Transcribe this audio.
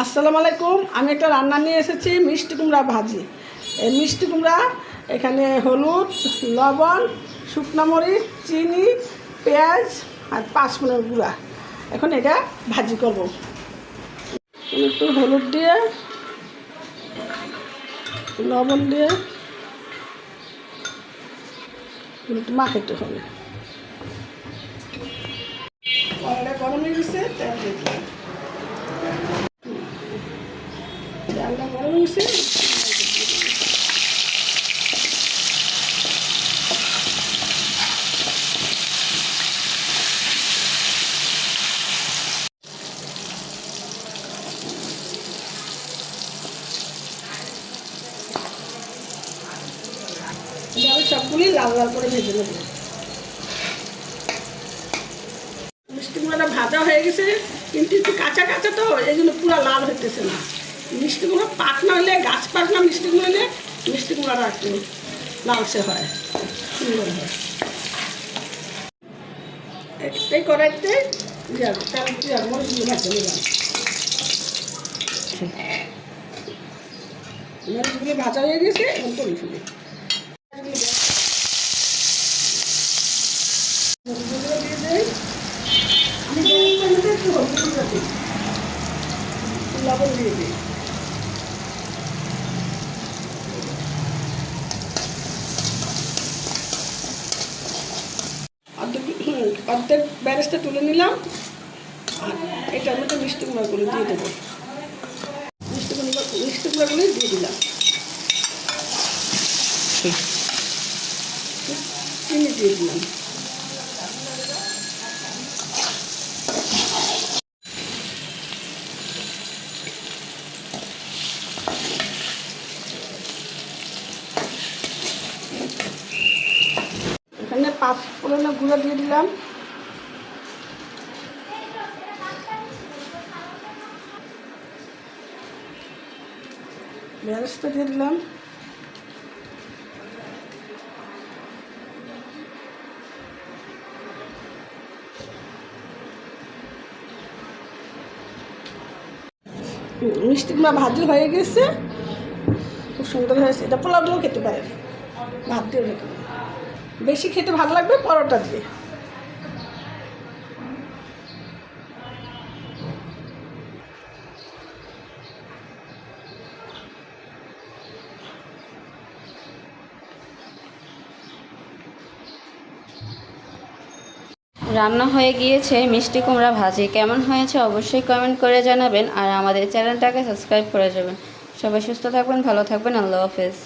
আসসালামু আলাইকুম, আমি একটা রান্না নিয়ে এসেছি, মিষ্টি কুমড়া ভাজি। এই মিষ্টি কুমড়া, এখানে হলুদ, লবণ, শুকনো মরিচ, চিনি, পেঁয়াজ আর পাঁচফোড়নের গুঁড়া। এখন এটা ভাজি করব। একটু হলুদ দিয়ে, লবণ দিয়ে একটু মাখাইতে হবে। গরম গেছে, তেল দিয়ে ডালটা গরম হয়েছে সবগুলি লাল লাল করে ভেজে নেব। মিষ্টি ভাজা হয়ে গেছে, কিন্তু একটু কাঁচা কাঁচা তো এই জন্য পুরো লাল হইতেছে না। মিষ্টি কুমড়া পাকনা হলে, গাছ পাকনা মিষ্টি কুমড়া হলে মিষ্টি কুমড়াটা একটু লালসে হয়, সুন্দর হয়। এই কড়াইতে ভাজা হয়ে গেছে এবং করে ফেলি। লবণ দিয়ে দিই অর্ধেক হুম, অর্ধেক ব্যারেজটা তুলে নিলাম। আর এটার মধ্যে মিষ্টি কুমড়াগুলো দিয়ে দেবো। মিষ্টি কুমড়া কুমড়াগুলোই দিয়ে দিলাম। চিনি দিয়ে দিলাম। এখানে পাঁচ ফোড়নের গুঁড়ো দিয়ে দিলাম। বেরেস্তা দিয়ে দিলাম। মিষ্টি কুমড়া ভাজি হয়ে গেছে। খুব সুন্দর হয়েছে। এটা পোলাও দিয়েও খেতে পারেন। ভাত দিয়েও খেতে বেশি খেতে ভালো লাগবে পরোটা দিয়ে। রান্না হয়ে গিয়েছে মিষ্টি কুমড়া ভাজি। কেমন হয়েছে অবশ্যই কমেন্ট করে জানাবেন আর আমাদের চ্যানেলটাকে সাবস্ক্রাইব করে যাবেন। সবাই সুস্থ থাকবেন, ভালো থাকবেন, আল্লাহ হাফেজ।